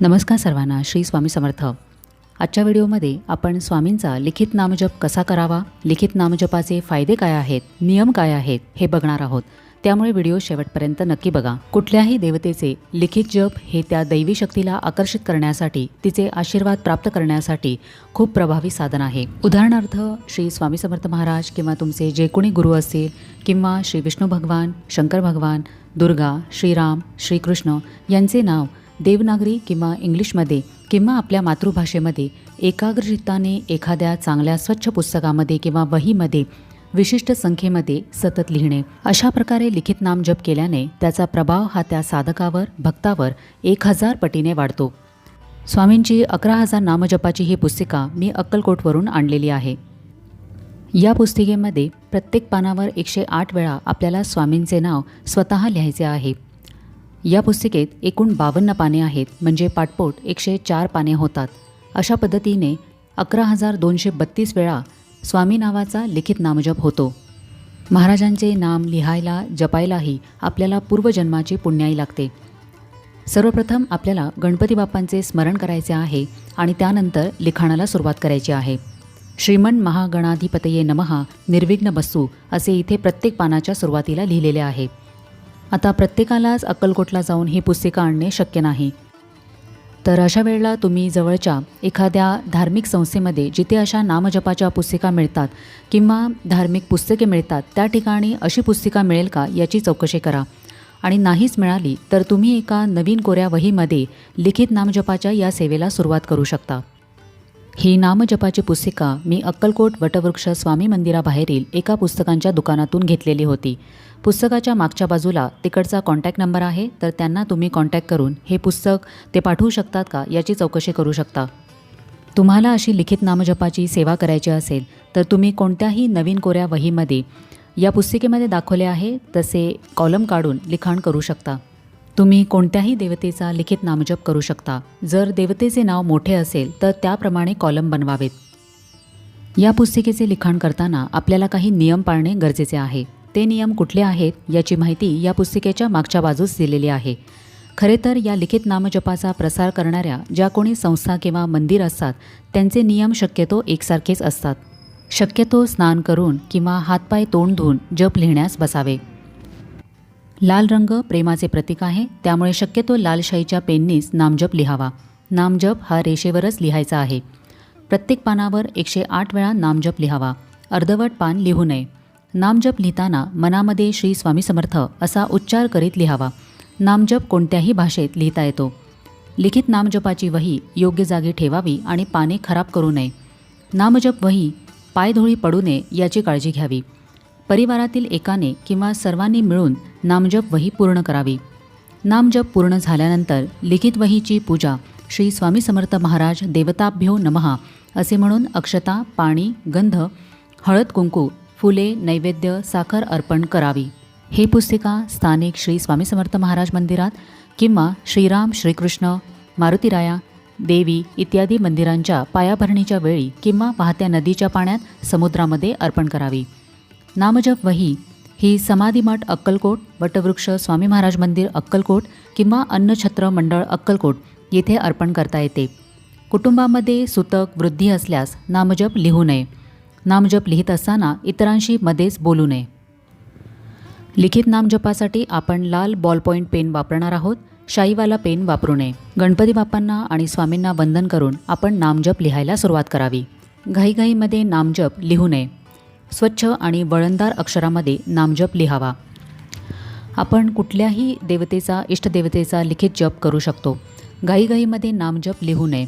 नमस्कार सर्वांना श्री स्वामी समर्थ. आजच्या व्हिडिओमध्ये आपण स्वामींचा लिखित नामजप कसा करावा लिखित नामजपाचे फायदे काय आहेत नियम काय आहेत हे बघणार आहोत. त्यामुळे व्हिडिओ शेवटपर्यंत नक्की बघा. कुठल्याही देवतेचे लिखित जप हे त्या दैवी शक्तीला आकर्षित करण्यासाठी तिचे आशीर्वाद प्राप्त करण्यासाठी खूप प्रभावी साधन आहे. उदाहरणार्थ श्री स्वामी समर्थ महाराज किंवा तुमचे जे कोणी गुरु असतील किंवा श्री विष्णू भगवान शंकर भगवान दुर्गा श्रीराम श्रीकृष्ण यांचे नाव देवनागरी किंवा इंग्लिशमध्ये किंवा आपल्या मातृभाषेमध्ये एकाग्रचित्ताने एखाद्या चांगल्या स्वच्छ पुस्तकामध्ये किंवा वहीमध्ये विशिष्ट संख्येमध्ये सतत लिहिणे. अशा प्रकारे लिखित नाम जप केल्याने त्याचा प्रभाव हा त्या साधकावर भक्तावर एक हजार पटीने वाढतो. स्वामींची अकरा हजार नामजपाची ही पुस्तिका मी अक्कलकोटवरून आणलेली आहे. या पुस्तिकेमध्ये प्रत्येक पानावर एकशे आठ वेळा आपल्याला स्वामींचे नाव स्वतः लिहायचे आहे. या पुस्तिकेत एकूण बावन्न पाने आहेत म्हणजे पाठपोट एकशे चार पाने होतात. अशा पद्धतीने अकरा हजार दोनशे बत्तीस वेळा स्वामी नावाचा लिखित नामजप होतो. महाराजांचे नाम लिहायला जपायलाही आपल्याला पूर्वजन्माची पुण्याई लागते. सर्वप्रथम आपल्याला गणपती बाप्पांचे स्मरण करायचे आहे आणि त्यानंतर लिखाणाला सुरुवात करायची आहे. श्रीमन महागणाधिपतये नमहा निर्विघ्न बसू असे इथे प्रत्येक पानाच्या सुरुवातीला लिहिलेले आहे. आता प्रत्येकालाच अक्कलकोटला जाऊन ही पुस्तिका आणणे शक्य नाही. तर अशा वेळेला तुम्ही जवळच्या एखाद्या धार्मिक संस्थेमध्ये जिथे अशा नामजपाच्या पुस्तिका मिळतात किंवा धार्मिक पुस्तके मिळतात त्या ठिकाणी अशी पुस्तिका मिळेल का याची चौकशी करा. आणि नाहीच मिळाली तर तुम्ही एका नवीन कोऱ्या वहीमध्ये लिखित नामजपाच्या या सेवेला सुरुवात करू शकता. ही नामजपाची पुस्तिका मी अक्कलकोट वटवृक्ष स्वामी मंदिराबाहेरील एका पुस्तकांच्या दुकानातून घेतलेली होती. पुस्तकाच्या मागच्या बाजूला तिकडचा कॉन्टॅक्ट नंबर आहे तर त्यांना तुम्ही कॉन्टॅक्ट करून हे पुस्तक ते पाठवू शकतात का याची चौकशी करू शकता. तुम्हाला अशी लिखित नामजपाची सेवा करायची असेल तर तुम्ही कोणत्याही नवीन कोऱ्या वहीमध्ये या पुस्तिकेमध्ये दाखवले आहे तसे कॉलम काढून लिखाण करू शकता. तुम्ही कोणत्याही देवतेचा लिखित नामजप करू शकता. जर देवतेचे नाव मोठे असेल तर त्याप्रमाणे कॉलम बनवावेत. या पुस्तिकेचे लिखाण करताना आपल्याला काही नियम पाळणे गरजेचे आहे. ते नियम कुठले आहेत याची माहिती या पुस्तिकेच्या मागच्या बाजूस दिलेली आहे. खरे तर या लिखित नामजपाचा प्रसार करणाऱ्या ज्या कोणी संस्था किंवा मंदिर असतात त्यांचे नियम शक्यतो एकसारखेच असतात. शक्यतो स्नान करून किंवा हातपाय तोंड धुवून जप लिहिण्यास बसावे. लाल रंग प्रेमाचे प्रतीक आहे. त्यामुळे शक्यतो लालशाहीच्या पेननीच नामजप लिहावा. नामजप हा रेषेवरच लिहायचा आहे. प्रत्येक पानावर एकशे आठ वेळा नामजप लिहावा. अर्धवट पान लिहू नये. नामजप लिहिताना मनामध्ये श्री स्वामी समर्थ असा उच्चार करीत लिहावा. नामजप कोणत्याही भाषेत लिहिता येतो. लिखित नामजपाची वही योग्य जागी ठेवावी आणि पाने खराब करू नये. नामजप वही पायधुळी पडू नये याची काळजी घ्यावी. परिवारातील एकाने किंवा सर्वांनी मिळून नामजप वही पूर्ण करावी. नामजप पूर्ण झाल्यानंतर लिखित वहीची पूजा श्री स्वामी समर्थ महाराज देवताभ्यो नमहा असे म्हणून अक्षता पाणी गंध हळद कुंकू फुले नैवेद्य साखर अर्पण करावी. ही पुस्तिका स्थानिक श्री स्वामी समर्थ महाराज मंदिरात किंवा श्रीराम श्रीकृष्ण मारुतीराया देवी इत्यादी मंदिरांच्या पायाभरणीच्या वेळी किंवा वाहत्या नदीच्या पाण्यात समुद्रामध्ये अर्पण करावी. नामजप वही ही समाधीमठ अक्कलकोट वटवृक्ष स्वामी महाराज मंदिर अक्कलकोट किंवा अन्नछत्र मंडळ अक्कलकोट येथे अर्पण करता येते. कुटुंबामध्ये सुतक वृद्धी असल्यास नामजप लिहू नये. नामजप लिहित असताना इतरांशी मध्येच बोलू नये. लिखित नामजपासाठी आपण लाल बॉल पॉईंट पेन वापरणार आहोत. शाईवाला पेन वापरू नये. गणपती बाप्पांना आणि स्वामींना वंदन करून आपण नामजप लिहायला सुरुवात करावी. घाईघाईमध्ये नामजप लिहू नये. स्वच्छ आणि वळणदार अक्षरामध्ये नामजप लिहावा. आपण कुठल्याही देवतेचा इष्टदेवतेचा लिखित जप करू शकतो. घाईघाईमध्ये नामजप लिहू नये.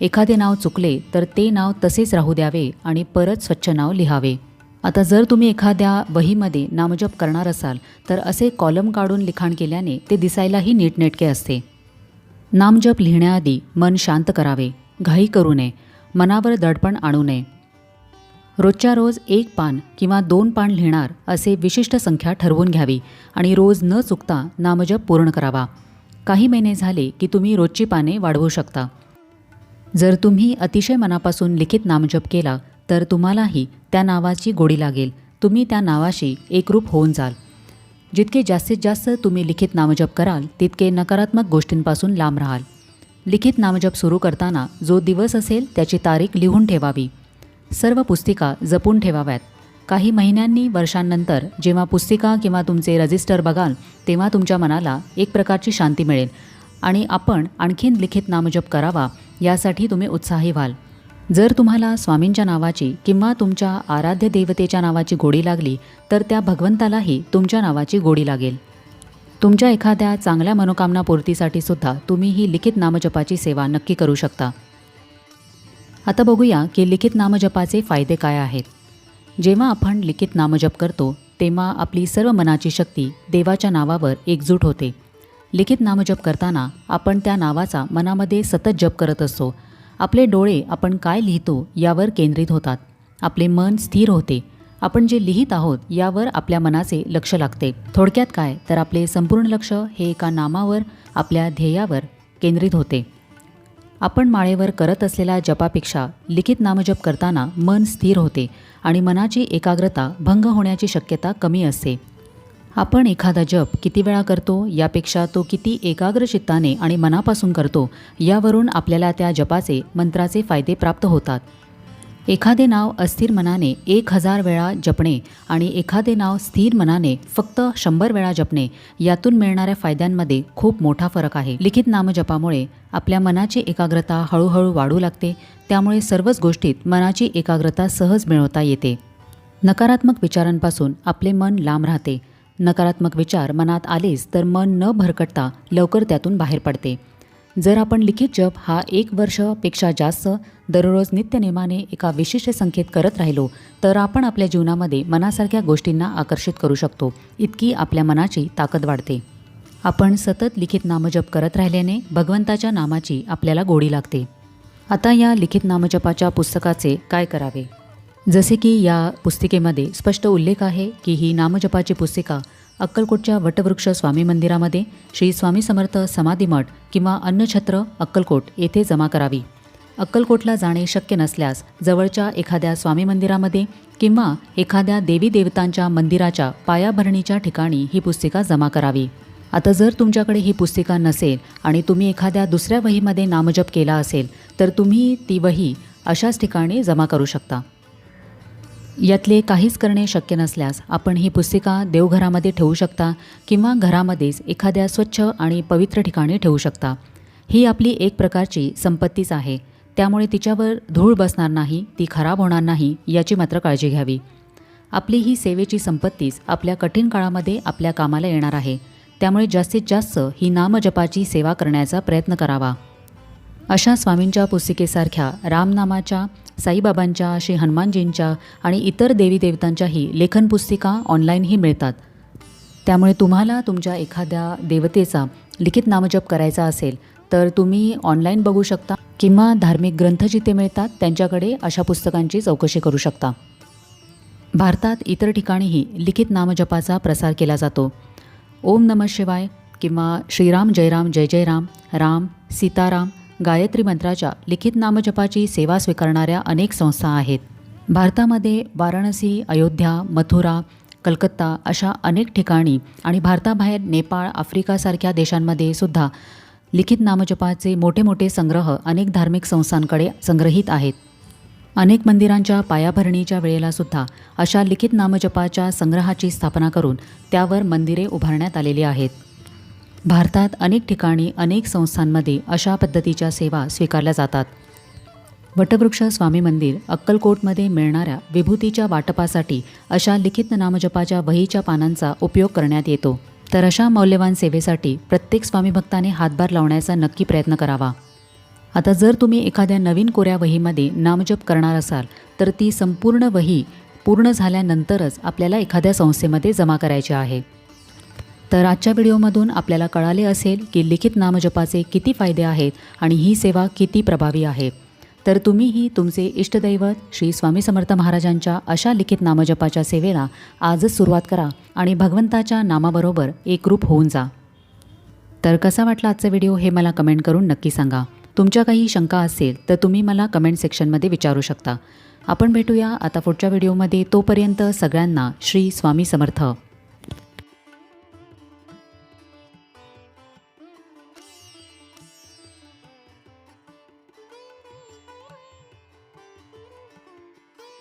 एखादे नाव चुकले तर ते नाव तसेच राहू द्यावे आणि परत स्वच्छ नाव लिहावे. आता जर तुम्ही एखाद्या वहीमध्ये नामजप करणार असाल तर असे कॉलम काढून लिखाण केल्याने ते दिसायलाही नीटनेटके असते. नामजप लिहिण्याआधी मन शांत करावे. घाई करू नये. मनावर दडपण आणू नये. रोजच्या रोज एक पान किंवा दोन पान लिहिणार असे विशिष्ट संख्या ठरवून घ्यावी आणि रोज न चुकता नामजप पूर्ण करावा. काही महिने झाले की तुम्ही रोजची पाने वाढवू शकता. जर तुम्ही अतिशय मनापासून लिखित नामजप केला तर तुम्हालाही त्या नावाची गोडी लागेल. तुम्ही त्या नावाशी एकरूप होऊन जाल. जितके जास्तीत जास्त तुम्ही लिखित नामजप कराल तितके नकारात्मक गोष्टींपासून लांब राहाल. लिखित नामजप सुरू करताना जो दिवस असेल त्याची तारीख लिहून ठेवावी. सर्व पुस्तिका जपून ठेवाव्यात. काही महिन्यांनी वर्षांनंतर जेव्हा पुस्तिका किंवा तुमचे रजिस्टर बघाल तेव्हा तुमच्या मनाला एक प्रकारची शांती मिळेल. आणि आपण आणखीन लिखित नामजप करावा यासाठी तुम्ही उत्साही व्हाल. जर तुम्हाला स्वामींच्या नावाची किंवा तुमच्या आराध्य देवतेच्या नावाची गोडी लागली तर त्या भगवंतालाही तुमच्या नावाची गोडी लागेल. तुमच्या एखाद्या चांगल्या मनोकामना पूर्तीसाठी सुद्धा तुम्ही ही लिखित नामजपाची सेवा नक्की करू शकता. आता बघूया की लिखित नामजपाचे फायदे काय आहेत. जेव्हा आपण लिखित नामजप करतो तेव्हा आपली सर्व मनाची शक्ती देवाच्या नावावर एकजूट होते. लिखित नामजप करताना आपण त्या नावाचा मनामध्ये सतत जप करत असतो. आपले डोळे आपण काय लिहितो यावर केंद्रित होतात. आपले मन स्थिर होते. आपण जे लिहित आहोत यावर आपल्या मनाचे लक्ष लागते. थोडक्यात काय तर आपले संपूर्ण लक्ष हे एका नामावर आपल्या ध्येयावर केंद्रित होते. आपण माळेवर करत असलेल्या जपापेक्षा लिखित नामजप करताना मन स्थिर होते आणि मनाची एकाग्रता भंग होण्याची शक्यता कमी असते. आपण एखादा जप किती वेळा करतो यापेक्षा तो किती एकाग्र चित्ताने आणि मनापासून करतो यावरून आपल्याला त्या जपाचे मंत्राचे फायदे प्राप्त होतात. एखादे नाव अस्थिर मनाने एक हजार वेळा जपणे आणि एखादे नाव स्थिर मनाने फक्त शंभर वेळा जपणे यातून मिळणाऱ्या फायद्यांमध्ये खूप मोठा फरक आहे. लिखित नामजपामुळे आपल्या मनाची एकाग्रता हळूहळू वाढू लागते त्यामुळे सर्वच गोष्टीत मनाची एकाग्रता सहज मिळवता येते. नकारात्मक विचारांपासून आपले मन लांब राहते. नकारात्मक विचार मनात आलेच तर मन न भरकटता लवकर त्यातून बाहेर पडते. जर आपण लिखित जप हा एक वर्षपेक्षा जास्त दररोज नित्यनेमाने एका विशिष्ट संख्येत करत राहिलो तर आपण आपल्या जीवनामध्ये मनासारख्या गोष्टींना आकर्षित करू शकतो. इतकी आपल्या मनाची ताकद वाढते. आपण सतत लिखित नामजप करत राहिल्याने भगवंताच्या नामाची आपल्याला गोडी लागते. आता या लिखित नामजपाच्या पुस्तकाचे काय करावे? जसे की या पुस्तिकेमध्ये स्पष्ट उल्लेख आहे की ही नामजपाची पुस्तिका अक्कलकोटच्या वटवृक्ष स्वामी मंदिरामध्ये श्री स्वामी समर्थ समाधीमठ किंवा अन्नछत्र अक्कलकोट येथे जमा करावी. अक्कलकोटला जाणे शक्य नसल्यास जवळच्या एखाद्या स्वामी मंदिरामध्ये किंवा एखाद्या देवी देवतांच्या मंदिराच्या पायाभरणीच्या ठिकाणी ही पुस्तिका जमा करावी. आता जर तुमच्याकडे ही पुस्तिका नसेल आणि तुम्ही एखाद्या दुसऱ्या वहीमध्ये नामजप केला असेल तर तुम्ही ती वही अशाच ठिकाणी जमा करू शकता. यातले काहीच करणे शक्य नसल्यास आपण ही पुस्तिका देवघरामध्ये ठेवू शकता किंवा घरामध्येच एखाद्या स्वच्छ आणि पवित्र ठिकाणी ठेवू शकता. ही आपली एक प्रकारची संपत्तीच आहे. त्यामुळे तिच्यावर धूळ बसणार नाही ती खराब होणार नाही याची मात्र काळजी घ्यावी. आपली ही सेवेची संपत्तीच आपल्या कठीण काळामध्ये आपल्या कामाला येणार आहे. त्यामुळे जास्तीत जास्त ही नामजपाची सेवा करण्याचा प्रयत्न करावा. अशा स्वामींच्या पुस्तिकेसारख्या रामनामाच्या साईबाबांच्या श्री हनुमानजींच्या आणि इतर देवी देवतांच्याही लेखन पुस्तिका ऑनलाईनही मिळतात. त्यामुळे तुम्हाला तुमच्या एखाद्या देवतेचा लिखित नामजप करायचा असेल तर तुम्ही ऑनलाईन बघू शकता किंवा धार्मिक ग्रंथ जिथे मिळतात त्यांच्याकडे अशा पुस्तकांची चौकशी करू शकता. भारतात इतर ठिकाणीही लिखित नामजपाचा प्रसार केला जातो. ओम नम शिवाय किंवा श्रीराम जयराम जय जयराम राम सीताराम गायत्री मंत्राच्या लिखित नामजपाची सेवा स्वीकारणाऱ्या अनेक संस्था आहेत. भारतामध्ये वाराणसी अयोध्या मथुरा कलकत्ता अशा अनेक ठिकाणी आणि भारताबाहेर नेपाळ आफ्रिकासारख्या देशांमध्ये सुद्धा लिखित नामजपाचे मोठे मोठे संग्रह अनेक धार्मिक संस्थांकडे संग्रहित आहेत. अनेक मंदिरांच्या पायाभरणीच्या वेळेला सुद्धा अशा लिखित नामजपाच्या संग्रहाची स्थापना करून त्यावर मंदिरे उभारण्यात आलेली आहेत. भारतात अनेक ठिकाणी अनेक संस्थांमध्ये अशा पद्धतीच्या सेवा स्वीकारल्या जातात. वटवृक्ष स्वामी मंदिर अक्कलकोटमध्ये मिळणाऱ्या विभूतीच्या वाटपासाठी अशा लिखित नामजपाच्या वहीच्या पानांचा उपयोग करण्यात येतो. तर अशा मौल्यवान सेवेसाठी प्रत्येक स्वामी भक्ताने हातभार लावण्याचा नक्की प्रयत्न करावा. आता जर तुम्ही एखाद्या नवीन कोऱ्या वहीमध्ये नामजप करणार असाल तर ती संपूर्ण वही पूर्ण झाल्यानंतरच आपल्याला एखाद्या संस्थेमध्ये जमा करायची आहे. तर आजच्या व्हिडिओमधून आपल्याला कळाले असेल की लिखित नामजपाचे किती फायदे आहेत आणि ही सेवा किती प्रभावी आहे. तर तुम्हीही तुमचे इष्टदैवत श्री स्वामी समर्थ महाराजांच्या अशा लिखित नामजपाच्या सेवेला आजच सुरुवात करा आणि भगवंताच्या नामाबरोबर एकरूप होऊन जा. तर कसा वाटला आजचा व्हिडिओ हे मला कमेंट करून नक्की सांगा. तुमच्या काही शंका असेल तर तुम्ही मला कमेंट सेक्शनमध्ये विचारू शकता. आपण भेटूया आता पुढच्या व्हिडिओमध्ये. तोपर्यंत सगळ्यांना श्री स्वामी समर्थ.